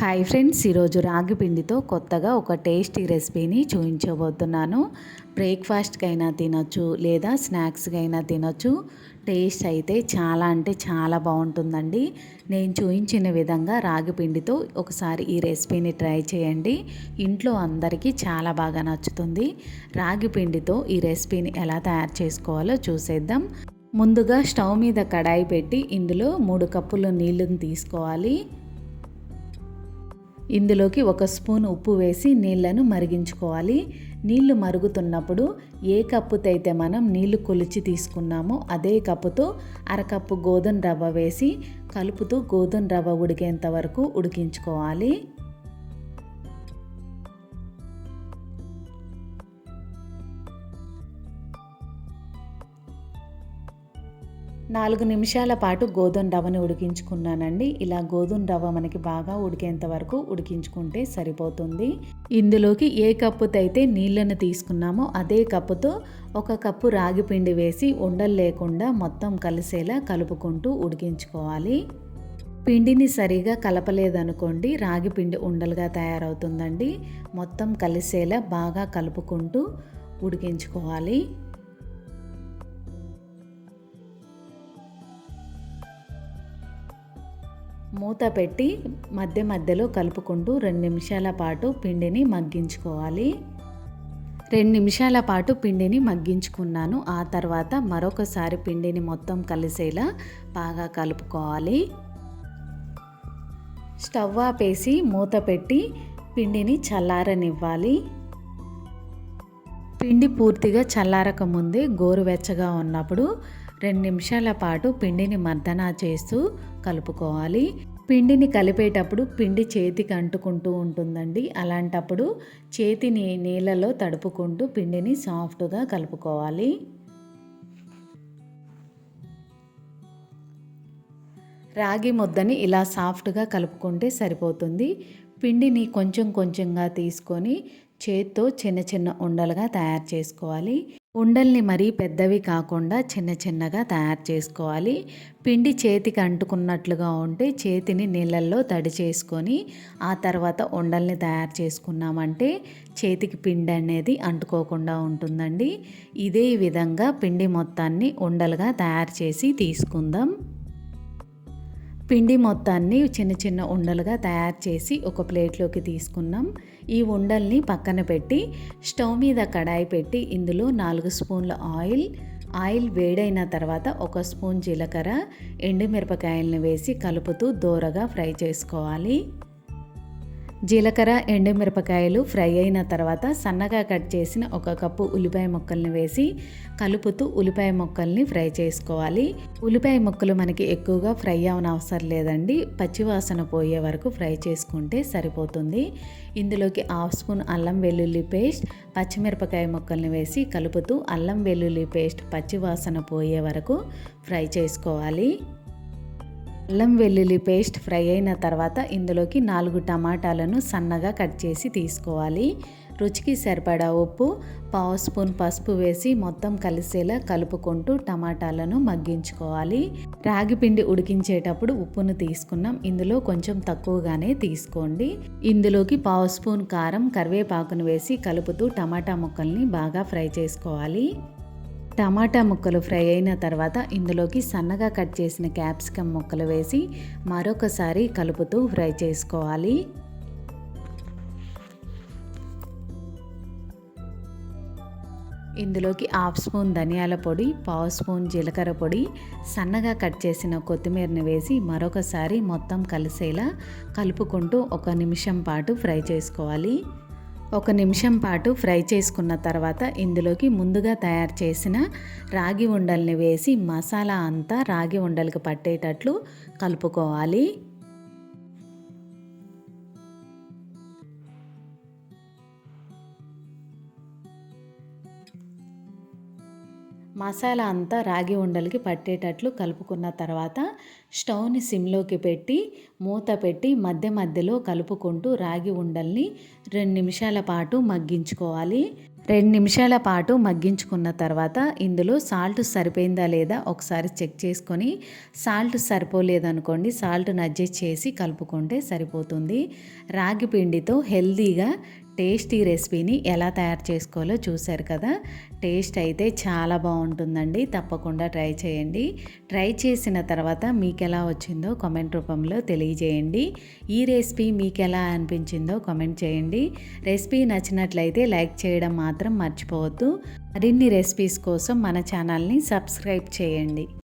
Hi friends ఈరోజు రాగి పిండితో కొత్తగా ఒక టేస్టీ రెసిపీని చూపించబోతున్నాను. బ్రేక్ఫాస్ట్కైనా తినొచ్చు లేదా స్నాక్స్కి అయినా తినొచ్చు. టేస్ట్ అయితే చాలా అంటే చాలా బాగుంటుందండి. నేను చూపించిన విధంగా రాగి పిండితో ఒకసారి ఈ రెసిపీని ట్రై చేయండి. ఇంట్లో అందరికీ చాలా బాగా నచ్చుతుంది. రాగి పిండితో ఈ రెసిపీని ఎలా తయారు చేసుకోవాలో చూసేద్దాం. ముందుగా స్టవ్ మీద కడాయి పెట్టి ఇందులో మూడు కప్పులు నీళ్ళని తీసుకోవాలి. ఇందులోకి ఒక స్పూన్ ఉప్పు వేసి నీళ్ళను మరిగించుకోవాలి. నీళ్ళు మరుగుతున్నప్పుడు ఏ కప్పుతో అయితే మనం నీళ్ళు కొలిచి తీసుకున్నామో అదే కప్పుతో అరకప్పు గోధుమ రవ్వ వేసి కలుపుతూ గోధుమ రవ్వ ఉడికేంత వరకు ఉడికించుకోవాలి. నాలుగు నిమిషాల పాటు గోధుమ రవ్వని ఉడికించుకున్నానండి. ఇలా గోధుమ రవ్వ మనకి బాగా ఉడికేంత వరకు ఉడికించుకుంటే సరిపోతుంది. ఇందులోకి ఏ కప్పుతో అయితే నీళ్ళను తీసుకున్నామో అదే కప్పుతో ఒక కప్పు రాగి పిండి వేసి ఉండలు లేకుండా మొత్తం కలిసేలా కలుపుకుంటూ ఉడికించుకోవాలి. పిండిని సరిగా కలపలేదనుకోండి రాగి పిండి ఉండలుగా తయారవుతుందండి. మొత్తం కలిసేలా బాగా కలుపుకుంటూ ఉడికించుకోవాలి. మూత పెట్టి మధ్య మధ్యలో కలుపుకుంటూ రెండు నిమిషాల పాటు పిండిని మగ్గించుకోవాలి. రెండు నిమిషాల పాటు పిండిని మగ్గించుకున్నాను. ఆ తర్వాత మరొకసారి పిండిని మొత్తం కలిసేలా బాగా కలుపుకోవాలి. స్టవ్ ఆపేసి మూత పెట్టి పిండిని చల్లారనివ్వాలి. పిండి పూర్తిగా చల్లారక ముందే గోరువెచ్చగా ఉన్నప్పుడు రెండు నిమిషాల పాటు పిండిని మర్దన చేస్తూ కలుపుకోవాలి. పిండిని కలిపేటప్పుడు పిండి చేతికి అంటుకుంటూ ఉంటుందండి. అలాంటప్పుడు చేతిని నీళ్ళలో తడుపుకుంటూ పిండిని సాఫ్ట్గా కలుపుకోవాలి. రాగి ముద్దని ఇలా సాఫ్ట్గా కలుపుకుంటే సరిపోతుంది. పిండిని కొంచెం కొంచెంగా తీసుకొని చేత్తో చిన్న చిన్న ఉండలుగా తయారు చేసుకోవాలి. ఉండల్ని మరీ పెద్దవి కాకుండా చిన్న చిన్నగా తయారు చేసుకోవాలి. పిండి చేతికి అంటుకున్నట్లుగా ఉంటే చేతిని నీళ్ళల్లో తడి చేసుకొని ఆ తర్వాత ఉండల్ని తయారు చేసుకున్నామంటే చేతికి పిండి అనేది అంటుకోకుండా ఉంటుందండి. ఇదే విధంగా పిండి మొత్తాన్ని ఉండలుగా తయారు చేసి తీసుకుందాం. పిండి మొత్తాన్ని చిన్న చిన్న ఉండలుగా తయారు చేసి ఒక ప్లేట్లోకి తీసుకున్నాం. ఈ ఉండల్ని పక్కన పెట్టి స్టవ్ మీద కడాయి పెట్టి ఇందులో నాలుగు స్పూన్ల ఆయిల్ ఆయిల్ వేడైన తర్వాత ఒక స్పూన్ జీలకర్ర ఎండుమిరపకాయలను వేసి కలుపుతూ దోరగా ఫ్రై చేసుకోవాలి. జీలకర్ర ఎండుమిరపకాయలు ఫ్రై అయిన తర్వాత సన్నగా కట్ చేసిన ఒక కప్పు ఉల్లిపాయ ముక్కల్ని వేసి కలుపుతూ ఉల్లిపాయ ముక్కల్ని ఫ్రై చేసుకోవాలి. ఉల్లిపాయ ముక్కలు మనకి ఎక్కువగా ఫ్రై అవన అవసరం లేదండి. పచ్చివాసన పోయే వరకు ఫ్రై చేసుకుంటే సరిపోతుంది. ఇందులోకి హాఫ్ స్పూన్ అల్లం వెల్లుల్లి పేస్ట్ పచ్చిమిరపకాయ ముక్కల్ని వేసి కలుపుతూ అల్లం వెల్లుల్లి పేస్ట్ పచ్చివాసన పోయే వరకు ఫ్రై చేసుకోవాలి. అల్లం వెల్లుల్లి పేస్ట్ ఫ్రై అయిన తర్వాత ఇందులోకి నాలుగు టమాటాలను సన్నగా కట్ చేసి తీసుకోవాలి. రుచికి సరిపడా ఉప్పు పావు స్పూన్ పసుపు వేసి మొత్తం కలిసేలా కలుపుకుంటూ టమాటాలను మగ్గించుకోవాలి. రాగి పిండి ఉడికించేటప్పుడు ఉప్పును తీసుకున్నాం. ఇందులో కొంచెం తక్కువగానే తీసుకోండి. ఇందులోకి పావు స్పూన్ కారం కరివేపాకును వేసి కలుపుతూ టమాటా ముక్కల్ని బాగా ఫ్రై చేసుకోవాలి. టమాటా ముక్కలు ఫ్రై అయిన తర్వాత ఇందులోకి సన్నగా కట్ చేసిన క్యాప్సికమ్ ముక్కలు వేసి మరొకసారి కలుపుతూ ఫ్రై చేసుకోవాలి. ఇందులోకి హాఫ్ స్పూన్ ధనియాల పొడి పావు స్పూన్ జీలకర్ర పొడి సన్నగా కట్ చేసిన కొత్తిమీరని వేసి మరొకసారి మొత్తం కలిసేలా కలుపుకుంటూ ఒక నిమిషం పాటు ఫ్రై చేసుకోవాలి. ఒక నిమిషం పాటు ఫ్రై చేసుకున్న తర్వాత ఇందులోకి ముందుగా తయారు చేసిన రాగి ఉండల్ని వేసి మసాలా అంతా రాగి ఉండలకి పట్టేటట్లు కలుపుకోవాలి. మసాలా అంతా రాగి ఉండలకి పట్టేటట్లు కలుపుకున్న తర్వాత స్టవ్ని సిమ్లోకి పెట్టి మూత పెట్టి మధ్య మధ్యలో కలుపుకుంటూ రాగి ఉండల్ని రెండు నిమిషాల పాటు మగ్గించుకోవాలి. రెండు నిమిషాల పాటు మగ్గించుకున్న తర్వాత ఇందులో సాల్ట్ సరిపోయిందా లేదా ఒకసారి చెక్ చేసుకొని సాల్ట్ సరిపోలేదనుకోండి సాల్ట్ అడ్జస్ట్ చేసి కలుపుకుంటే సరిపోతుంది. రాగి పిండితో హెల్దీగా టేస్టీ రెసిపీని ఎలా తయారు చేసుకోవాలో చూశారు కదా. టేస్ట్ అయితే చాలా బాగుంటుందండి. తప్పకుండా ట్రై చేయండి. ట్రై చేసిన తర్వాత మీకు ఎలా వచ్చిందో కామెంట్ రూపంలో తెలియజేయండి. ఈ రెసిపీ మీకు ఎలా అనిపించిందో కామెంట్ చేయండి. రెసిపీ నచ్చినట్లయితే లైక్ చేయడం మాత్రం మర్చిపోవద్దు. మరిన్ని రెసిపీస్ కోసం మన ఛానల్ని సబ్స్క్రైబ్ చేయండి.